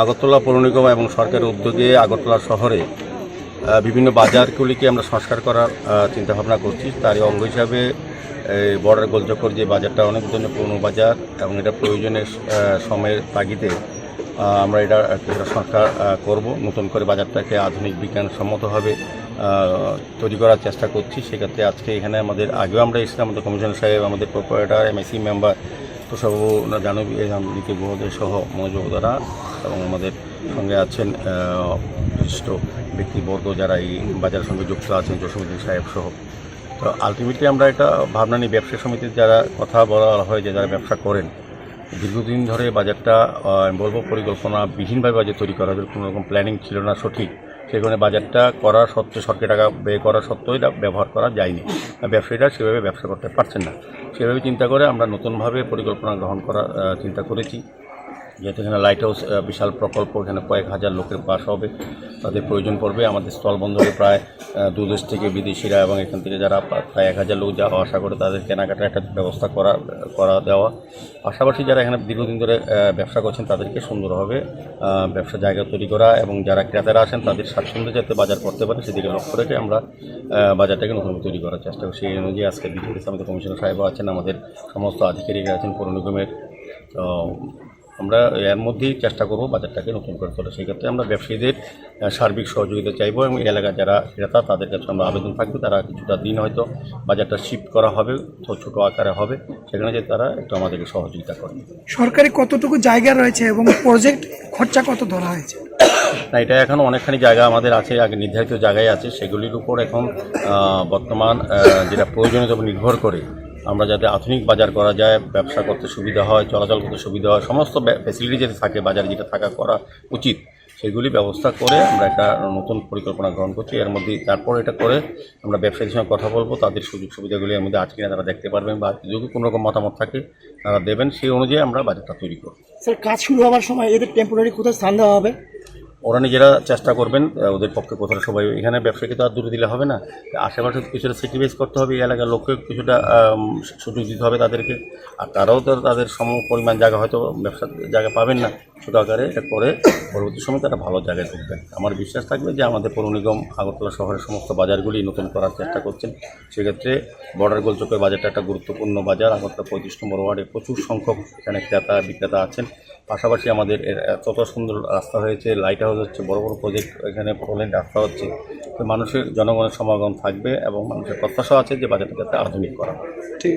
আগরতলা পৌর নিগম এবং সরকারের উদ্যোগে আগরতলা শহরে বিভিন্ন বাজারগুলিকে আমরা সংস্কার করার চিন্তাভাবনা করছি। তারই অঙ্গ হিসাবে বর্ডার গোলচক্কর যে বাজারটা অনেক ধরনের পুরনো বাজার এবং এটা প্রয়োজনের সময়ের তাগিদে আমরা এটা কিছুটা সংস্কার করব। নতুন করে বাজারটাকে আধুনিক বিজ্ঞানসম্মতভাবে তৈরি করার চেষ্টা করছি। সেক্ষেত্রে আজকে এখানে আমাদের, আগেও আমরা এসেছিলাম, আমাদের কমিশনার সাহেব, আমাদের প্রোপারেটার এমএসি মেম্বার তোষাবু জানবী নীতি মহোদয় সহ মনোযোগ দ্বারা, এবং আমাদের সঙ্গে আছেন বিশিষ্ট ব্যক্তিবর্গ যারা এই বাজারের সঙ্গে যুক্ত আছেন জসীমুদ্দিন সাহেব সহ। তো আলটিমেটলি আমরা এটা ভাবনা নিই ব্যবসা সমিতির যারা কথা বলা হয়, যে যারা ব্যবসা করেন দীর্ঘদিন ধরে বাজারটা বলব পরিকল্পনা বিহীনভাবে বাজার তৈরি করা হয়েছিল, কোনো রকম প্ল্যানিং ছিল না সঠিক। সেই কারণে বাজারটা করার সত্ত্বেও, সরকারি টাকা ব্যয় করা সত্ত্বেও এটা ব্যবহার করা যায়নি। ব্যবসায়ীরা সেভাবে ব্যবসা করতে পারছেন না। সেভাবে চিন্তা করে আমরা নতুনভাবে পরিকল্পনা গ্রহণ করা চিন্তা করেছি। যেহেতু এখানে লাইট হাউস বিশাল প্রকল্প এখানে কয়েক হাজার লোকের বাস হবে তাদের প্রয়োজন পড়বে। আমাদের স্থলবন্দরে প্রায় আহ, দু দেশ থেকে বিদেশিরা এবং এখান থেকে যারা প্রায় এক হাজার লোক যাওয়া আসা করে তাদের কেনাকাটার একটা ব্যবস্থা করা করা দেওয়া। পাশাপাশি যারা এখানে দীর্ঘদিন ধরে ব্যবসা করছেন তাদেরকে সুন্দরভাবে ব্যবসা জায়গা তৈরি করা এবং যারা ক্রেতারা আসেন তাদের স্বাচ্ছন্দ্যে যাতে বাজার করতে পারে সেদিকে লক্ষ্য রেখে আমরা বাজারটাকে নতুন তৈরি করার চেষ্টা করি। সেই অনুযায়ী আজকে বিজেপি আমাদের কমিশনার সাহেব আছেন আমাদের সমস্ত আধিকারিকরা আছেন পৌর তো আমরা এর মধ্যেই চেষ্টা করব বাজারটাকে নতুন করে তোলা। সেই ক্ষেত্রে আমরা ব্যবসায়ীদের সার্বিক সহযোগিতা চাইব এবং এলাকার যারা ক্রেতা তাদের কাছে আমরা আবেদন থাকবে। তারা কিছুটা দিন হয়তো বাজারটা শিফট করা হবে তো ছোটো আকারে হবে সেখানে যে তারা একটু আমাদেরকে সহযোগিতা করবে। সরকারি কতটুকু জায়গা রয়েছে এবং প্রজেক্ট খরচা কত ধরা হয়েছে? না এটা এখন অনেকখানি জায়গা আমাদের আছে আগে নির্ধারিত জায়গায় আছে। সেগুলির উপর এখন বর্তমান যেটা প্রয়োজনীয়তার উপর নির্ভর করে আমরা যাতে আধুনিক বাজার করা যায়, ব্যবসা করতে সুবিধা হয়, চলাচল করতে সুবিধা হয়, সমস্ত ফ্যাসিলিটি যাতে থাকে, বাজারে যেটা থাকা করা উচিত সেগুলি ব্যবস্থা করে আমরা একটা নতুন পরিকল্পনা গ্রহণ করছি। এর মধ্যে, তারপর এটা করে আমরা ব্যবসায়ীদের সঙ্গে কথা বলব, তাদের সুযোগ সুবিধাগুলি এর মধ্যে আছে কিনা তারা দেখতে পারবেন বা যদি কোনো রকম মতামত থাকে, তারা দেবেন, সেই অনুযায়ী আমরা বাজারটা তৈরি করব। স্যার, কাজ শুরু হওয়ার সময় এদের টেম্পোরারি কোথায় স্থান দেওয়া হবে? ওরা নিজেরা চেষ্টা করবেন ওদের পক্ষে কোথাও সবাই, এখানে ব্যবসাকে তো আর দূরে দিলে হবে না। আশেপাশে কিছুটা স্যাক্রিফাইস করতে হবে, এই এলাকার লোককে কিছুটা সুযোগ দিতে হবে তাদেরকে। আর তারাও তো তাদের সম পরিমাণ জায়গা হয়তো ব্যবসার জায়গা পাবেন না ছোটো আকারে, এরপরে পরবর্তী সময় তারা ভালো জায়গায় ঢুকবেন। আমার বিশ্বাস থাকবে যে আমাদের পৌর নিগম আগরতলা শহরের সমস্ত বাজারগুলি নতুন করার চেষ্টা করছেন। সেক্ষেত্রে বর্ডার গোলচকের বাজারটা একটা গুরুত্বপূর্ণ বাজার। আগরতলা পঁয়ত্রিশ নম্বর ওয়ার্ডে প্রচুর সংখ্যক এখানে ক্রেতা, বিক্রেতা আছেন। পাশাপাশি আমাদের এত সুন্দর রাস্তা হয়েছে লাইট হাউস হচ্ছে, বড় বড় প্রজেক্ট এখানে ফোরলেন রাস্তা হচ্ছে। তো মানুষের জনগণের সমাগম থাকবে এবং মানুষের প্রত্যাশা আছে যে বাজারটা যাতে আধুনিক করা ঠিক